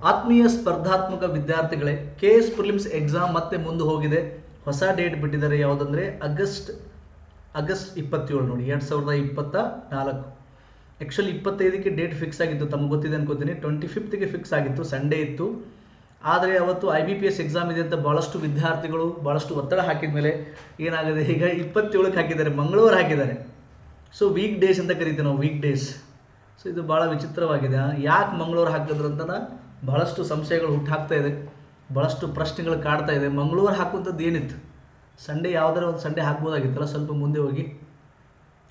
ಆತ್ಮೀಯ ಸ್ಪರ್ಧಾತ್ಮಕ ವಿದ್ಯಾರ್ಥಿಗಳೇ ಕೆ ಎಸ್ ಪ್ರಿಲಿಮ್ಸ್ ಎಕ್ಸಾಮ್ ಮತ್ತೆ ಮುಂದೆ ಹೋಗಿದೆ. ಹೊಸ ಡೇಟ್ ಬಿಟ್ಟಿದ್ದಾರೆ ಯಾವುದಂದ್ರೆ ಆಗಸ್ಟ್ ಆಗಸ್ಟ್ ಇಪ್ಪತ್ತೇಳು ನೋಡಿ, ಎರಡು ಸಾವಿರದ ಇಪ್ಪತ್ತ ನಾಲ್ಕು. ಆ್ಯಕ್ಚುಲಿ ಇಪ್ಪತ್ತೈದಕ್ಕೆ ಡೇಟ್ ಫಿಕ್ಸ್ ಆಗಿತ್ತು, ತಮಗೆ ಗೊತ್ತಿದೆ ಅನ್ಕೋತೀನಿ. ಟ್ವೆಂಟಿ ಫಿಫ್ತ್ಗೆ ಫಿಕ್ಸ್ ಆಗಿತ್ತು ಸಂಡೇ ಇತ್ತು. ಆದರೆ ಅವತ್ತು I B P S exam ಇದೆ ಅಂತ ಭಾಳಷ್ಟು ವಿದ್ಯಾರ್ಥಿಗಳು ಭಾಳಷ್ಟು ಒತ್ತಡ ಹಾಕಿದ ಮೇಲೆ ಏನಾಗಿದೆ? ಈಗ ಇಪ್ಪತ್ತೇಳಕ್ಕೆ ಹಾಕಿದ್ದಾರೆ, ಮಂಗಳವಾರ ಹಾಕಿದ್ದಾರೆ. ಸೊ ವೀಕ್ ಡೇಸ್ ಅಂತ ಕರಿತೀವಿ ನಾವು ವೀಕ್ ಡೇಸ್ ಸೊ ಇದು ಭಾಳ ವಿಚಿತ್ರವಾಗಿದೆ ಯಾಕೆ ಮಂಗಳೂರು ಹಾಕಿದ್ರು ಅಂತ ಭಾಳಷ್ಟು ಸಂಶಯಗಳು ಹುಟ್ಟಾಕ್ತಾ ಇದೆ ಭಾಳಷ್ಟು ಪ್ರಶ್ನೆಗಳು ಕಾಡ್ತಾ ಇದೆ. ಮಂಗಳೂರು ಹಾಕುವಂಥದ್ದು ಏನಿತ್ತು? ಸಂಡೇ ಯಾವ್ದಾರ ಒಂದು ಸಂಡೇ ಹಾಕ್ಬೋದಾಗಿತ್ತಲ್ಲ, ಸ್ವಲ್ಪ ಮುಂದೆ ಹೋಗಿ.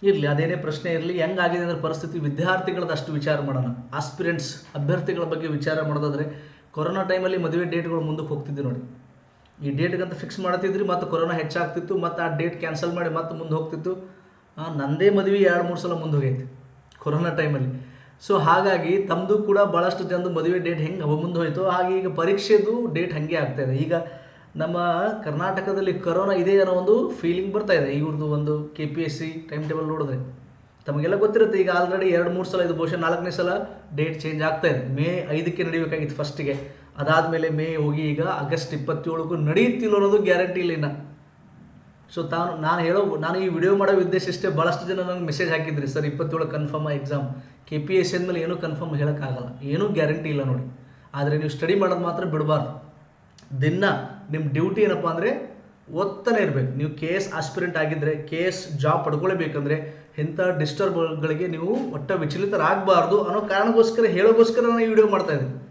ಇರಲಿ, ಅದೇನೇ ಪ್ರಶ್ನೆ ಇರಲಿ, ಹೆಂಗಾಗಿದೆ ಅಂದ್ರೆ ಪರಿಸ್ಥಿತಿ. ವಿದ್ಯಾರ್ಥಿಗಳದ್ದು ಅಷ್ಟು ವಿಚಾರ ಮಾಡೋಣ. ಆಸ್ಪಿರೆಂಟ್ಸ್ ಅಭ್ಯರ್ಥಿಗಳ ಬಗ್ಗೆ ವಿಚಾರ ಮಾಡೋದಾದ್ರೆ, ಕೊರೋನಾ ಟೈಮಲ್ಲಿ ಮದುವೆ ಡೇಟ್ಗಳು ಮುಂದಕ್ಕೆ ಹೋಗ್ತಿದ್ವಿ ನೋಡಿ. ಈ ಡೇಟ್ಗಂತ ಫಿಕ್ಸ್ ಮಾಡ್ತಿದ್ರಿ, ಮತ್ತು ಕೊರೋನಾ ಹೆಚ್ಚಾಗ್ತಿತ್ತು, ಮತ್ತು ಆ ಡೇಟ್ ಕ್ಯಾನ್ಸಲ್ ಮಾಡಿ ಮತ್ತೆ ಮುಂದೆ ಹೋಗ್ತಿತ್ತು. ನಂದೇ ಮದುವೆ ಎರಡು, ಮೂರು ಸಲ ಮುಂದೆ ಹೋಗೈತೆ. ಕೊರೋನಾ ಟೈಮಲ್ಲಿ ಸೊ ಹಾಗಾಗಿ ತಮ್ಮದು ಕೂಡ ಭಾಳಷ್ಟು ಜನದ ಮದುವೆ ಡೇಟ್ ಹೆಂಗೆ ಮುಂದೆ ಹೋಯಿತು, ಹಾಗೆ ಈಗ ಪರೀಕ್ಷೆದು ಡೇಟ್ ಹಾಗೆ ಆಗ್ತಾ ಇದೆ. ಈಗ ನಮ್ಮ ಕರ್ನಾಟಕದಲ್ಲಿ ಕರೋನಾ ಇದೆ ಅನ್ನೋ ಒಂದು ಫೀಲಿಂಗ್ ಬರ್ತಾ ಇದೆ. ಇವ್ರದ್ದು ಒಂದು K P S C time table ನೋಡಿದ್ರೆ. ತಮಗೆಲ್ಲ ಗೊತ್ತಿರುತ್ತೆ, ಈಗ ಆಲ್ರೆಡಿ ಎರಡು, ಮೂರು ಸಲ ಇದು ಬಹುಶಃ ನಾಲ್ಕನೇ ಸಲ ಡೇಟ್ ಚೇಂಜ್ ಆಗ್ತಾ ಇದೆ. ಮೇ ಐದಕ್ಕೆ ನಡಿಬೇಕಾಗಿತ್ತು ಫಸ್ಟಿಗೆ ಅದಾದಮೇಲೆ ಮೇ ಹೋಗಿ ಈಗ ಆಗಸ್ಟ್ ಇಪ್ಪತ್ತೇಳಕ್ಕೂ ನಡೆಯುತ್ತಿಲ್ಲ ಅನ್ನೋದು ಗ್ಯಾರಂಟಿ ಇಲ್ಲ ಇನ್ನು. ಸೊ ತಾನು, ನಾನು ಹೇಳೋ, ನಾನು ಈ ವಿಡಿಯೋ ಮಾಡೋ ಉದ್ದೇಶ ಇಷ್ಟೇ ಭಾಳಷ್ಟು ಜನ ನನಗೆ ಮೆಸೇಜ್ ಹಾಕಿದ್ರಿ. ಸರ್, ಇಪ್ಪತ್ತೇಳು confirm exam K P S ಮೇಲೆ ಏನೂ ಕನ್ಫರ್ಮ್ ಹೇಳೋಕ್ಕಾಗಲ್ಲ. ಏನೂ ಗ್ಯಾರಂಟಿ ಇಲ್ಲ ನೋಡಿ. ಆದರೆ ನೀವು ಸ್ಟಡಿ ಮಾಡೋದು ಮಾತ್ರ ಬಿಡಬಾರ್ದು. ದಿನ ನಿಮ್ಮ ಡ್ಯೂಟಿ ಏನಪ್ಪ ಅಂದರೆ ಓದ್ತಾನೆ ಇರಬೇಕು. ನೀವು ಕೆ ಎಸ್ ಆಸ್ಪಿರೆಂಟ್ ಆಗಿದ್ದರೆ ಕೆ ಎಸ್ ಜಾಬ್ ಪಡ್ಕೊಳ್ಬೇಕಂದ್ರೆ, ಇಂಥ ಡಿಸ್ಟರ್ಬ್ಗಳಿಗೆ ನೀವು ಒಟ್ಟ ವಿಚಲಿತರಾಗಬಾರ್ದು ಅನ್ನೋ ಕಾರಣಕ್ಕೋಸ್ಕರ, ಹೇಳೋಕ್ಕೋಸ್ಕರ ನಾನು ಈ ವಿಡಿಯೋ ಮಾಡ್ತಾ ಇದ್ದೀನಿ.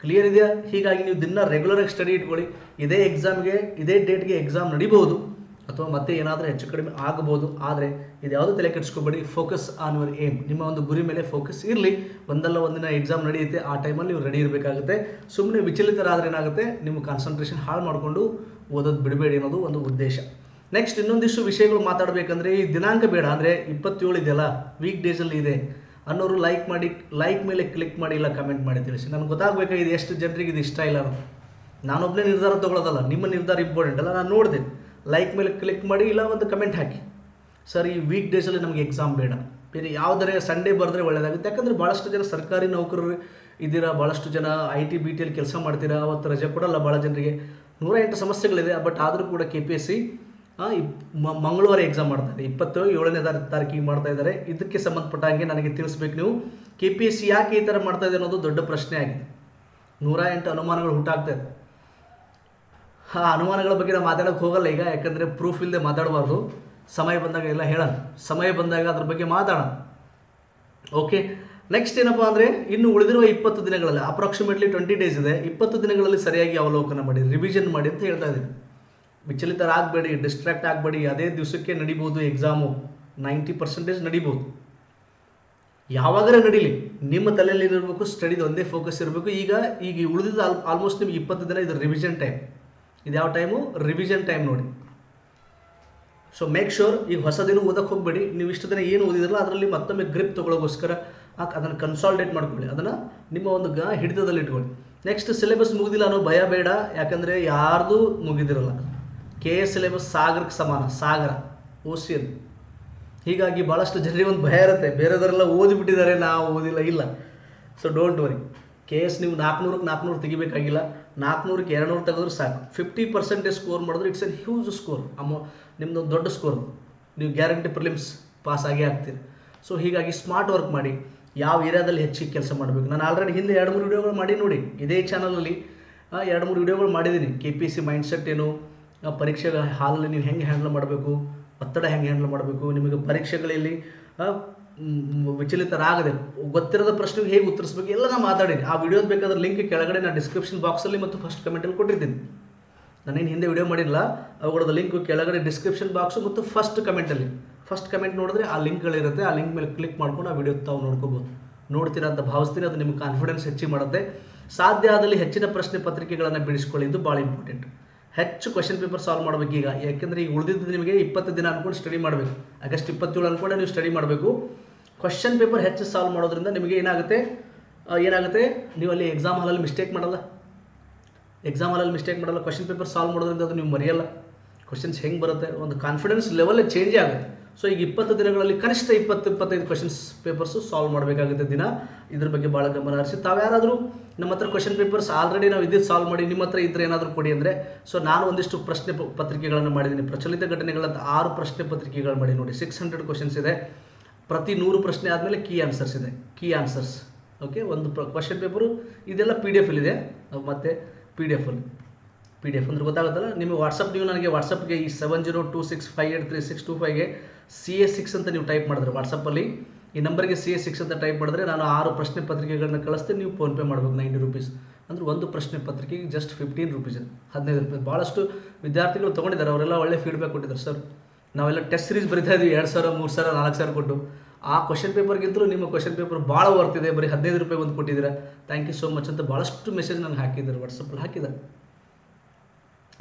ಕ್ಲಿಯರ್ ಇದೆಯಾ? ಹೀಗಾಗಿ ನೀವು ದಿನ ರೆಗ್ಯುಲರಾಗಿ ಸ್ಟಡಿ ಇಟ್ಕೊಳ್ಳಿ. ಇದೇ ಎಕ್ಸಾಮ್ಗೆ ಇದೇ ಡೇಟ್ಗೆ ಎಕ್ಸಾಮ್ ನಡಿಬಹುದು. ಅಥವಾ ಮತ್ತೆ ಏನಾದರೂ ಹೆಚ್ಚು ಕಡಿಮೆ ಆಗಬಹುದು ಆದರೆ ಇದು ಯಾವುದೂ ತಲೆ ಕೆಡಿಸ್ಕೋಬೇಡಿ ಫೋಕಸ್ ಆನ್ ಯುವರ್ ಏಮ್ ನಿಮ್ಮ ಒಂದು ಗುರಿ ಮೇಲೆ ಫೋಕಸ್ ಇರಲಿ. ಒಂದಲ್ಲ ಒಂದಿನ ಎಕ್ಸಾಮ್ ನಡೆಯುತ್ತೆ, ಆ ಟೈಮಲ್ಲಿ ನೀವು ರೆಡಿ ಇರಬೇಕಾಗುತ್ತೆ. ಸುಮ್ಮನೆ ವಿಚಲಿತರಾದರೆ ಏನಾಗುತ್ತೆ? ನಿಮ್ಮ ಕಾನ್ಸಂಟ್ರೇಷನ್ ಹಾಳು ಮಾಡಿಕೊಂಡು ಓದೋದು ಬಿಡಬೇಡಿ ಅನ್ನೋದು ಒಂದು ಉದ್ದೇಶ. ನೆಕ್ಸ್ಟ್ ಇನ್ನೊಂದಿಷ್ಟು ವಿಷಯಗಳು ಮಾತಾಡಬೇಕಂದ್ರೆ, ಈ ದಿನಾಂಕ ಬೇಡ, ಅಂದರೆ ಇಪ್ಪತ್ತೇಳು ಇದೆಯಲ್ಲ ವೀಕ್ ಡೇಸಲ್ಲಿ ಇದೆ. ಅನ್ನೋರು ಲೈಕ್ ಮಾಡಿ ಲೈಕ್ ಮೇಲೆ ಕ್ಲಿಕ್ ಮಾಡಿ ಇಲ್ಲ ಕಮೆಂಟ್ ಮಾಡಿ ತಿಳಿಸಿ. ನನಗೆ ಗೊತ್ತಾಗಬೇಕಾಗಿದೆ ಎಷ್ಟು ಜನರಿಗೆ ಇದು ಇಷ್ಟ ಇಲ್ಲ ನಾನು ನಾನೊಬ್ಬನೇ ನಿರ್ಧಾರ ತೊಗೊಳೋದಲ್ಲ, ನಿಮ್ಮ ನಿರ್ಧಾರ ಇಂಪಾರ್ಟೆಂಟ್ ಅಲ್ಲ, ನಾನು ನೋಡಿದೆ. ಲೈಕ್ ಮೇಲೆ ಕ್ಲಿಕ್ ಮಾಡಿ ಇಲ್ಲ ಒಂದು ಕಮೆಂಟ್ ಹಾಕಿ. ಸರ್, ಈ ವೀಕ್ ಡೇಸಲ್ಲಿ ನಮಗೆ ಎಕ್ಸಾಮ್ ಬೇಡ. ಬೇರೆ ಯಾವುದರೆ ಸಂಡೇ ಬರೆದ್ರೆ ಒಳ್ಳೆಯದಾಗುತ್ತೆ ಯಾಕಂದರೆ ಭಾಳಷ್ಟು ಜನ ಸರ್ಕಾರಿ ನೌಕರರು ಇದ್ದೀರಾ ಭಾಳಷ್ಟು ಜನ ಐ ಟಿ ಬಿ ಟಿಯಲ್ಲಿ ಕೆಲಸ ಮಾಡ್ತೀರಾ, ಅವತ್ತು ರಜೆ ಕೊಡಲ್ಲ ಭಾಳ ಜನರಿಗೆ. ನೂರ ಎಂಟು ಸಮಸ್ಯೆಗಳಿದೆ ಬಟ್ ಆದರೂ ಕೂಡ ಕೆ ಪಿ ಎಸ್ ಸಿ ಮಂಗಳವಾರ ಎಕ್ಸಾಮ್ ಮಾಡ್ತಾರೆ. ಇಪ್ಪತ್ತು, ಏಳನೇ ತಾರೀ ತಾರೀಕಿಗೆ ಮಾಡ್ತಾ ಇದ್ದಾರೆ. ಇದಕ್ಕೆ ಸಂಬಂಧಪಟ್ಟ ಹಾಗೆ ನನಗೆ ತಿಳಿಸ್ಬೇಕು ನೀವು. ಕೆ ಪಿ ಎಸ್ ಸಿ ಯಾಕೆ ಈ ಥರ ಮಾಡ್ತಾ ಇದೆ ಅನ್ನೋದು ದೊಡ್ಡ ಪ್ರಶ್ನೆ ಆಗಿದೆ. ನೂರ ಎಂಟು ಅನುಮಾನಗಳು ಹುಟ್ಟಾಗ್ತಾ ಇದೆ. ಆ ಅನುಮಾನಗಳ ಬಗ್ಗೆ ನಾವು ಮಾತಾಡೋಕೆ ಹೋಗಲ್ಲ ಈಗ, ಯಾಕಂದರೆ ಪ್ರೂಫ್ ಇಲ್ಲದೆ ಮಾತಾಡಬಾರ್ದು. ಸಮಯ ಬಂದಾಗ ಎಲ್ಲ ಹೇಳೋಣ. ಸಮಯ ಬಂದಾಗ ಅದ್ರ ಬಗ್ಗೆ ಮಾತಾಡೋಣ. ಓಕೆ ನೆಕ್ಸ್ಟ್ ಏನಪ್ಪ ಅಂದರೆ, ಇನ್ನು ಉಳಿದಿರುವ ಇಪ್ಪತ್ತು ದಿನಗಳಲ್ಲಿ ಅಪ್ರಾಕ್ಸಿಮೇಟ್ಲಿ ಟ್ವೆಂಟಿ ಡೇಸ್ ಇದೆ. ಇಪ್ಪತ್ತು ದಿನಗಳಲ್ಲಿ ಸರಿಯಾಗಿ ಅವಲೋಕನ ಮಾಡಿ ರಿವಿಷನ್ ಮಾಡಿ ಅಂತ ಹೇಳ್ತಾ ಇದ್ದೀನಿ. ವಿಚಲಿತರಾಗಬೇಡಿ ಡಿಸ್ಟ್ರಾಕ್ಟ್ ಆಗಬೇಡಿ. ಅದೇ ದಿವಸಕ್ಕೆ ನಡಿಬೋದು ಎಕ್ಸಾಮು ನೈಂಟಿ ಪರ್ಸೆಂಟೇಜ್ ನಡಿಬೋದು ಯಾವಾಗರ ನಡೀಲಿ, ನಿಮ್ಮ ತಲೆಯಲ್ಲಿ ಇರಬೇಕು ಸ್ಟಡಿದು ಒಂದೇ ಫೋಕಸ್ ಇರಬೇಕು. ಈಗ ಈಗ ಉಳಿದಿದ್ದು ಆಲ್ ಆಲ್ಮೋಸ್ಟ್ ನಿಮ್ಗೆ ಇಪ್ಪತ್ತು ದಿನ ಇದು ರಿವಿಷನ್ ಟೈಮ್ ಇದು ಯಾವ ಟೈಮು ರಿವಿಷನ್ ಟೈಮ್ ನೋಡಿ ಸೊ ಮೇಕ್ ಶೋರ್ ಈಗ ದಿನ ಓದಕ್ಕೆ ಹೋಗಬೇಡಿ. ನೀವು ಇಷ್ಟು ದಿನ ಏನು ಓದಿದ್ರಲ್ಲ, ಅದರಲ್ಲಿ ಮತ್ತೊಮ್ಮೆ ಗ್ರಿಪ್ ತೊಗೊಳ್ಳೋಗೋಸ್ಕರ ಅದನ್ನು ಕನ್ಸಾಲ್ಟೇಟ್ ಮಾಡ್ಕೊಳ್ಳಿ ಅದನ್ನು ನಿಮ್ಮ ಒಂದು ಗ ಹಿಡಿತದಲ್ಲಿ ಇಟ್ಕೊಳ್ಳಿ. ನೆಕ್ಸ್ಟ್ ಸಿಲೆಬಸ್ ಮುಗಿದಿಲ್ಲ ಅನ್ನೋ ಭಯ ಬೇಡ. ಯಾಕಂದರೆ ಯಾರ್ದು ಮುಗಿದಿರಲ್ಲ. ಕೆ ಎ ಸಿಲೆಬಸ್ ಸಾಗರಕ್ಕೆ ಸಮಾನ. ಸಾಗರ ಓಸಿಯನ್ ಹೀಗಾಗಿ ಭಾಳಷ್ಟು ಜನರಿಗೆ ಒಂದು ಭಯ ಇರುತ್ತೆ. ಬೇರೆದವರೆಲ್ಲ ಓದಿಬಿಟ್ಟಿದ್ದಾರೆ, ನಾವು ಓದಿಲ್ಲ, ಇಲ್ಲ. So don't worry K S ನೀವು ನಾಲ್ಕುನೂರಕ್ಕೆ ನಾಲ್ಕುನೂರು ತೆಗಿಬೇಕಾಗಿಲ್ಲ. ನಾಲ್ಕುನೂರಕ್ಕೆ ಎರಡುನೂರು ತೆಗೆದ್ರೆ ಸಾಕು. ಫಿಫ್ಟಿ ಪರ್ಸೆಂಟೇಜ್ ಸ್ಕೋರ್ ಮಾಡಿದ್ರೆ ಇಟ್ಸ್ ಎನ್ ಹ್ಯೂಜ್ ಸ್ಕೋರ್ ಅಮೌ ನಿಮ್ಮದು ದೊಡ್ಡ ಸ್ಕೋರ್ ನೀವು ಗ್ಯಾರಂಟಿ ಪ್ರಿಲಿಮ್ಸ್ ಪಾಸ್ ಆಗೇ ಆಗ್ತೀರಿ. ಸೊ ಹೀಗಾಗಿ ಸ್ಮಾರ್ಟ್ ವರ್ಕ್ ಮಾಡಿ. ಯಾವ ಏರಿಯಾದಲ್ಲಿ ಹೆಚ್ಚಿಗೆ ಕೆಲಸ ಮಾಡಬೇಕು? ನಾನು ಆಲ್ರೆಡಿ ಹಿಂದೆ ಎರಡು ಮೂರು ವಿಡಿಯೋಗಳು ಮಾಡಿ ನೋಡಿ. ಇದೇ ಚಾನಲಲ್ಲಿ ಎರಡು ಮೂರು ವಿಡಿಯೋಗಳು ಮಾಡಿದ್ದೀನಿ. ಕೆ ಪಿ ಸಿ ಮೈಂಡ್ಸೆಟ್ ಏನು? ಪರೀಕ್ಷೆಗಳ ಪರೀಕ್ಷೆ ಹಾಲಲ್ಲಿ ನೀವು ಹೆಂಗೆ ಹ್ಯಾಂಡಲ್ ಮಾಡಬೇಕು? ಒತ್ತಡ ಹೆಂಗೆ ಹ್ಯಾಂಡಲ್ ಮಾಡಬೇಕು? ನಿಮಗೆ ಪರೀಕ್ಷೆಗಳಲ್ಲಿ ವಿಚಲಿತರಾಗದೆ ಗೊತ್ತಿರದ ಪ್ರಶ್ನೆಗೆ ಹೇಗೆ ಉತ್ತರಿಸ್ಬೇಕು ಎಲ್ಲ ನಾನು ಮಾತಾಡೀನಿ. ಆ ವಿಡಿಯೋ ಬೇಕಾದ್ರೆ ಲಿಂಕ್ ಕೆಳಗಡೆ ನಾನು ಡಿಸ್ಕ್ರಿಪ್ಷನ್ ಬಾಕ್ಸಲ್ಲಿ ಮತ್ತು ಫಸ್ಟ್ ಕಮೆಂಟಲ್ಲಿ ಕೊಟ್ಟಿದ್ದೀನಿ ನಾನೇನು ಹಿಂದೆ ವಿಡಿಯೋ ಮಾಡಿಲ್ಲ, ಅವುಗಳದ ಲಿಂಕ್ ಕೆಳಗಡೆ ಡಿಸ್ಕ್ರಿಪ್ಷನ್ ಬಾಕ್ಸು ಮತ್ತು ಫಸ್ಟ್ ಕಮೆಂಟಲ್ಲಿ ಫಸ್ಟ್ ಕಮೆಂಟ್ ನೋಡಿದ್ರೆ ಆ ಲಿಂಕ್ಗಳಿರುತ್ತೆ ಆ ಲಿಂಕ್ ಮೇಲೆ ಕ್ಲಿಕ್ ಮಾಡ್ಕೊಂಡು ಆ ವಿಡಿಯೋ ತಾವು ನೋಡ್ಕೋಬೋದು. ನೋಡ್ತೀರಾ ಅಂತ ಭಾವಿಸ್ತೀನಿ, ಅದು ನಿಮ್ಗೆ ಕಾನ್ಫಿಡೆನ್ಸ್ ಹೆಚ್ಚಿಗೆ ಮಾಡುತ್ತೆ. ಸಾಧ್ಯ ಆದಲ್ಲಿ ಹೆಚ್ಚಿನ ಪ್ರಶ್ನೆ ಪತ್ರಿಕೆಗಳನ್ನು ಬಿಡಿಸ್ಕೊಳ್ಳಿ, ಇದು ಭಾಳ ಇಂಪಾರ್ಟೆಂಟ್ ಹೆಚ್ಚು ಕ್ವಶನ್ ಪೇಪರ್ ಸಾಲ್ವ್ ಮಾಡಬೇಕು ಈಗ. ಯಾಕೆಂದರೆ ಈಗ ಉಳಿದಿದ್ದು ನಿಮಗೆ ಇಪ್ಪತ್ತು ದಿನ ಅಂದ್ಕೊಂಡು ಸ್ಟಡಿ ಮಾಡಬೇಕು. ಆಗಸ್ಟ್ ಇಪ್ಪತ್ತೇಳು ಅನ್ಕೊಂಡೆ ನೀವು ಸ್ಟಡಿ ಮಾಡಬೇಕು. ಕ್ವಶನ್ ಪೇಪರ್ ಹೆಚ್ಚು ಸಾಲ್ವ್ ಮಾಡೋದ್ರಿಂದ ನಿಮಗೆ ಏನಾಗುತ್ತೆ? ಏನಾಗುತ್ತೆ? ನೀವು ಅಲ್ಲಿ ಎಕ್ಸಾಮ್ ಹಾಲಲ್ಲಿ ಮಿಸ್ಟೇಕ್ ಮಾಡಲ್ಲ. ಎಕ್ಸಾಮ್ ಹಾಲಲ್ಲಿ ಮಿಸ್ಟೇಕ್ ಮಾಡಲ್ಲ. ಕ್ವಶನ್ ಪೇಪರ್ ಸಾಲ್ವ್ ಮಾಡೋದ್ರಿಂದ ಅದು ನೀವು ಮರೆಯಲ್ಲ. ಕ್ವಶನ್ಸ್ ಹೆಂಗೆ ಬರುತ್ತೆ? ಒಂದು ಕಾನ್ಫಿಡೆನ್ಸ್ ಲೆವೆಲ್ ಚೇಂಜ್ ಆಗುತ್ತೆ. ಸೊ ಈಗ ಇಪ್ಪತ್ತು ದಿನಗಳಲ್ಲಿ ಕನಿಷ್ಠ ಇಪ್ಪತ್ತು, ಇಪ್ಪತ್ತೈದು ಕ್ವಶನ್ಸ್ ಪೇಪರ್ಸು ಸಾಲ್ವ್ ಮಾಡಬೇಕಾಗುತ್ತೆ ದಿನ. ಇದ್ರ ಬಗ್ಗೆ ಭಾಳ ಗಮನ ಹರಿಸಿ. ತಾವ್ಯಾರಾದರೂ ನಮ್ಮ ಹತ್ರ ಕ್ವಶನ್ ಪೇಪರ್ಸ್ ಆಲ್ರೆಡಿ ನಾವು ಇದ್ದು ಸಾಲ್ವ್ ಮಾಡಿ, ನಿಮ್ಮ ಹತ್ರ ಇದ್ರೆ ಏನಾದರೂ ಕೊಡಿ ಅಂದರೆ ಸೊ ನಾನು ಒಂದಿಷ್ಟು ಪ್ರಶ್ನೆ ಪತ್ರಿಕೆಗಳನ್ನು ಮಾಡಿದ್ದೀನಿ ಪ್ರಚಲಿತ ಘಟನೆಗಳಂತ ಆರು ಪ್ರಶ್ನೆ ಪತ್ರಿಕೆಗಳು ಮಾಡಿ ನೋಡಿ. ಸಿಕ್ಸ್ ಹಂಡ್ರೆಡ್ ಕ್ವಶನ್ಸ್ ಇದೆ. ಪ್ರತಿ ನೂರು ಪ್ರಶ್ನೆ ಆದಮೇಲೆ ಕೀ ಆನ್ಸರ್ಸ್ ಇದೆ. ಕೀ ಆನ್ಸರ್ಸ್ ಓಕೆ ಒಂದು ಪ್ರ ಕ್ವಶನ್ ಪೇಪರು ಇದೆಲ್ಲ ಪಿ ಡಿ ಎಫ್ ಇದೆ ಮತ್ತು ಪಿ ಡಿ ಎಫಲ್ಲಿ ಪಿ ಡಿ ಎಫ್ ಅಂದ್ರೆ ಗೊತ್ತಾಗುತ್ತಲ್ಲ? ನಿಮಗೆ ವಾಟ್ಸಪ್ ನೀವು ನನಗೆ ವಾಟ್ಸಪ್ಗೆ ಈ seven zero two six five eight three six two ಫೈವ್ಗೆ C A six ಅಂತ ನೀವು ಟೈಪ್ ಮಾಡಿದ್ರೆ ವಾಟ್ಸಪ್ಪಲ್ಲಿ ಈ ನಂಬರ್ಗೆ ಸಿ ಎ ಸಿಕ್ಸ್ ಅಂತ ಟೈಪ್ ಮಾಡಿದ್ರೆ ನಾನು ಆರು ಪ್ರಶ್ನೆ ಪತ್ರಿಕೆಗಳನ್ನ ಕಳಿಸ್ತೀನಿ, ನೀವು ಫೋನ್ಪೇ ಮಾಡ್ಬೇಕು ನೈಂಟಿ ರುಪೀಸ್ ಅಂದ್ರೆ ಒಂದು ಪ್ರಶ್ನೆ ಪತ್ರಿಕೆಗೆ ಜಸ್ಟ್ ಫಿಫ್ಟೀನ್ ರುಪೀಸ್ ಹದಿನೈದು ರೂಪಾಯಿ ಭಾಳಷ್ಟು ವಿದ್ಯಾರ್ಥಿಗಳು ತೊಗೊಂಡಿದ್ದಾರೆ, ಅವರೆಲ್ಲ ಒಳ್ಳೆ ಫೀಡ್ಬ್ಯಾಕ್ ಕೊಟ್ಟಿದ್ದಾರೆ ಸರ್ ನಾವೆಲ್ಲ ಟೆಸ್ಟ್ ಸೀರೀಸ್ ಬರಿತಾ ಇದ್ವಿ, ಎರಡು ಸಾವಿರ, ಮೂರು ಸಾವಿರ, ನಾಲ್ಕು ಸಾವಿರ ಕೊಟ್ಟು. ಆ ಕ್ವಶನ್ ಪೇಪರ್ಗಿಂತಲೂ ನಿಮ್ಮ ಕ್ವಶನ್ ಪೇಪರ್ ಭಾಳ ವರ್ತಿದೆ ಬರೀ ಹದಿನೈದು ರೂಪಾಯಿ ಒಂದು ಕೊಟ್ಟಿದ್ದೀರಾ. ಥ್ಯಾಂಕ್ ಯು ಸೋ ಮಚ್ ಅಂತ ಭಾಳಷ್ಟು ಮೆಸೇಜ್ ನನಗೆ ಹಾಕಿದ್ದಾರೆ ವಾಟ್ಸಪ್ಪಲ್ಲಿ ಹಾಕಿದ್ದಾರೆ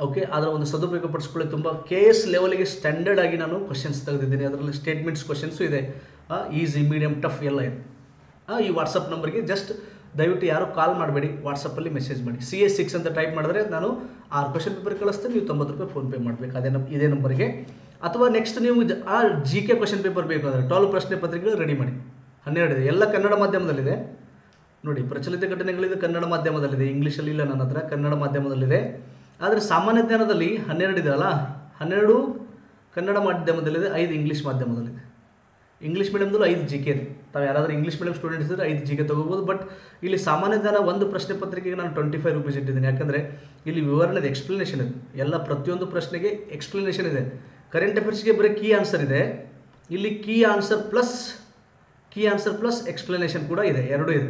ಓಕೆ ಅದರ ಒಂದು ಸದುಪಯೋಗ ಪಡಿಸ್ಕೊಳ್ಳಿ ತುಂಬ ಕೆ ಎಸ್ ಲೆವೆಲ್ಗೆ ಸ್ಟ್ಯಾಂಡರ್ಡ್ ಆಗಿ ನಾನು ಕ್ವಶನ್ಸ್ ತೆಗೆದಿದ್ದೀನಿ. ಅದರಲ್ಲಿ ಸ್ಟೇಟ್ಮೆಂಟ್ಸ್ ಕ್ವಶನ್ಸು ಇದೆ. ಈಸಿ ಮೀಡಿಯಮ್ ಟಫ್ ಎಲ್ಲ ಇದೆ. ಈ ವಾಟ್ಸಪ್ ನಂಬರ್ಗೆ ಜಸ್ಟ್ ದಯವಿಟ್ಟು ಯಾರು ಕಾಲ್ ಮಾಡಬೇಡಿ. ವಾಟ್ಸಪ್ಪಲ್ಲಿ ಮೆಸೇಜ್ ಮಾಡಿ. ಸಿ ಎಸ್ ಸಿಕ್ಸ್ ಅಂತ ಟೈಪ್ ಮಾಡಿದ್ರೆ ನಾನು ಆ ಕ್ವಶನ್ ಪೇಪರ್ ಕಳಿಸ್ತೇನೆ. ನೀವು ತೊಂಬತ್ತು ರೂಪಾಯಿ ಫೋನ್ಪೇ ಮಾಡಬೇಕು. ಅದೇ ನಮ್ಮ ಇದೇ ನಂಬರ್ಗೆ ಅಥವಾ ನೆಕ್ಸ್ಟ್ ನೀವು ಆ ಜಿ ಕೆ ಕ್ವಶನ್ ಪೇಪರ್ ಬೇಕು ಅಂದರೆ ಟ್ವೆಲ್ ಪ್ರಶ್ನೆ ಪತ್ರಿಕೆಗಳು ರೆಡಿ ಮಾಡಿ. ಹನ್ನೆರಡು ಇದೆ. ಎಲ್ಲ ಕನ್ನಡ ಮಾಧ್ಯಮದಲ್ಲಿದೆ. ನೋಡಿ, ಪ್ರಚಲಿತ ಘಟನೆಗಳಿದೆ ಕನ್ನಡ ಮಾಧ್ಯಮದಲ್ಲಿದೆ. ಇಂಗ್ಲೀಷಲ್ಲಿ ಇಲ್ಲ ನನ್ನ ಹತ್ರ, ಕನ್ನಡ ಮಾಧ್ಯಮದಲ್ಲಿದೆ. ಆದರೆ ಸಾಮಾನ್ಯ ಜ್ಞಾನದಲ್ಲಿ ಹನ್ನೆರಡು ಇದೆ ಅಲ್ಲ? ಹನ್ನೆರಡು ಕನ್ನಡ ಮಾಧ್ಯಮದಲ್ಲಿದೆ, ಐದು ಇಂಗ್ಲೀಷ್ ಮಾಧ್ಯಮದಲ್ಲಿದೆ. ಇಂಗ್ಲೀಷ್ ಮೀಡಿಯಮ್ದಲ್ಲೂ ಐದು ಜಿ ಕೆ ಇದೆ. ತಾವು ಯಾರಾದರೂ ಇಂಗ್ಲೀಷ್ ಮೀಡಿಯಂ ಸ್ಟೂಡೆಂಟ್ಸ್ ಇದ್ದರೆ ಐದು ಜಿ ಕೆ ತೊಗೋಬೋದು. ಬಟ್ ಇಲ್ಲಿ ಸಾಮಾನ್ಯ ಜ್ಞಾನ ಒಂದು ಪ್ರಶ್ನೆ ಪತ್ರಿಕೆಗೆ ನಾನು ಟ್ವೆಂಟಿ ಫೈವ್ ರುಪೀಸ್ ಇಟ್ಟಿದ್ದೀನಿ. ಯಾಕಂದರೆ ಇಲ್ಲಿ ವಿವರಣೆ ಇದೆ ಎಕ್ಸ್ಪ್ಲನೇಷನ್ ಇದೆ. ಎಲ್ಲ ಪ್ರತಿಯೊಂದು ಪ್ರಶ್ನೆಗೆ ಎಕ್ಸ್ಪ್ಲನೇಷನ್ ಇದೆ. ಕರೆಂಟ್ ಅಫೇರ್ಸ್ಗೆ ಬರೀ ಕೀ ಆನ್ಸರ್ ಇದೆ. ಇಲ್ಲಿ key answer plus key answer plus explanation ಕೂಡ ಇದೆ. ಎರಡೂ ಇದೆ.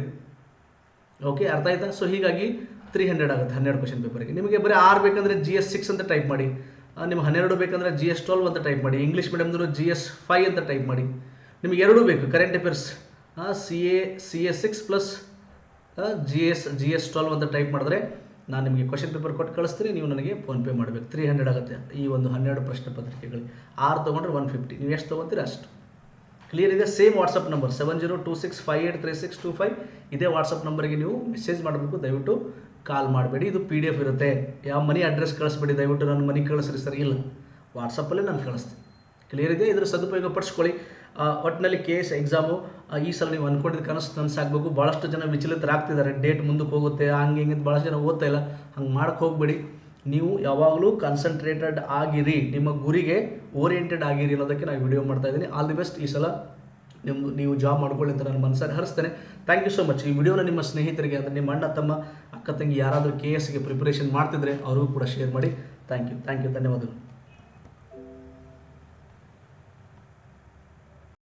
ಓಕೆ ಅರ್ಥ ಆಯ್ತಾ? ಸೊ ಹೀಗಾಗಿ ತ್ರೀ ಹಂಡ್ರೆಡ್ ಆಗುತ್ತೆ, ಹನ್ನೆರಡು ಕ್ವಶನ್ ಪೇಪರ್ಗೆ ನಿಮಗೆ ಬರೀ ಆರು ಬೇಕಂದರೆ ಜಿ ಎಸ್ ಸಿಕ್ಸ್ ಅಂತ ಟೈಪ್ ಮಾಡಿ. ನಿಮ್ಗೆ ಹನ್ನೆರಡು ಬೇಕಂದ್ರೆ ಜಿ ಎಸ್ ಟ್ವೆಲ್ವ್ ಅಂತ ಟೈಪ್ ಮಾಡಿ. ಇಂಗ್ಲೀಷ್ ಮೀಡಿಯಮ್ದವರು ಜಿ ಎಸ್ ಫೈ ಅಂತ ಟೈಪ್ ಮಾಡಿ. ನಿಮಗೆ ಎರಡೂ ಬೇಕು current affairs C A C S six plus G S G S twelve ಅಂತ ಟೈಪ್ ಮಾಡಿದ್ರೆ ನಾನು ನಿಮಗೆ ಕ್ವಶನ್ ಪೇಪರ್ ಕೊಟ್ಟು ಕಳಿಸ್ತೀನಿ, ನೀವು ನನಗೆ ಫೋನ್ಪೇ ಮಾಡಬೇಕು. ತ್ರೀ ಹಂಡ್ರೆಡ್ ಆಗುತ್ತೆ ಈ ಒಂದು ಹನ್ನೆರಡು ಪ್ರಶ್ನೆ ಪತ್ರಿಕೆಗಳು. ಆರು ತೊಗೊಂಡ್ರೆ ಒನ್ ಫಿಫ್ಟಿ ನೀವು ಎಷ್ಟು ತೊಗೊತೀರಿ ಅಷ್ಟು. ಕ್ಲಿಯರ್ ಇದೆ? Same WhatsApp number seven zero two six five eight three six two five ಇದೇ ವಾಟ್ಸಪ್ ನಂಬರ್ಗೆ ನೀವು ಮೆಸೇಜ್ ಮಾಡಬೇಕು. ದಯವಿಟ್ಟು ಕಾಲ್ ಮಾಡಬೇಡಿ. ಇದು ಪಿ ಡಿ ಎಫ್ ಇರುತ್ತೆ. ಯಾವ ಮನಿ ಅಡ್ರೆಸ್ ಕಳಿಸ್ಬೇಡಿ. ದಯವಿಟ್ಟು ನನ್ನ ಮನೆ ಕಳಿಸ್ರಿ ಸರ್. ಇಲ್ಲ. ವಾಟ್ಸಪ್ಪಲ್ಲೇ ನಾನು ಕಳಿಸ್ತೀನಿ. ಕ್ಲಿಯರ್ ಇದೆ ಇದ್ರ ಸದುಪಯೋಗ ಪಡಿಸ್ಕೊಳ್ಳಿ. ಒಟ್ಟಿನಲ್ಲಿ ಕೆ ಎಸ್ ಎಕ್ಸಾಮು ಈ ಸಲ ನೀವು ಅಂದ್ಕೊಂಡಿದ್ದ ಕನಸು ನನಸಾಗಬೇಕು ಭಾಳಷ್ಟು ಜನ ವಿಚಲಿತರಾಗ್ತಿದ್ದಾರೆ. ಡೇಟ್ ಮುಂದಕ್ಕೆ ಹೋಗುತ್ತೆ, ಹಂಗೆ ಹಿಂಗೆ ಭಾಳಷ್ಟು ಜನ ಓದ್ತಾ ಇಲ್ಲ. ಹಂಗೆ ಮಾಡಕ್ಕೆ ಹೋಗಬೇಡಿ. ನೀವು ಯಾವಾಗಲೂ ಕಾನ್ಸಂಟ್ರೇಟೆಡ್ ಆಗಿರಿ. ನಿಮ್ಮ ಗುರಿಗೆ ಓರಿಯೆಂಟೆಡ್ ಆಗಿರಿ ಅನ್ನೋದಕ್ಕೆ ನಾನು ವಿಡಿಯೋ ಮಾಡ್ತಾ ಇದ್ದೀನಿ. ಆಲ್ ದಿ ಬೆಸ್ಟ್ ಈ ಸಲ ನಿಮ್ಮ ನೀವು ಜಾಬ್ ಮಾಡ್ಕೊಳ್ಳಿ ಅಂತ ನಾನು ಮನಸ್ಸಾಗಿ ಹರಿಸ್ತೇನೆ. ಥ್ಯಾಂಕ್ ಯು ಸೊ ಮಚ್ ಈ ವಿಡಿಯೋನ ನಿಮ್ಮ ಸ್ನೇಹಿತರಿಗೆ ಅಂದರೆ ನಿಮ್ಮ ಅಣ್ಣ, ತಮ್ಮ, ಅಕ್ಕ, ತಂಗಿ ಯಾರಾದರೂ ಕೆ ಎಸ್ಗೆ ಪ್ರಿಪರೇಷನ್ ಮಾಡ್ತಿದ್ರೆ ಅವ್ರಿಗೂ ಕೂಡ ಶೇರ್ ಮಾಡಿ. ಥ್ಯಾಂಕ್ ಯು ಥ್ಯಾಂಕ್ ಯು ಧನ್ಯವಾದಗಳು.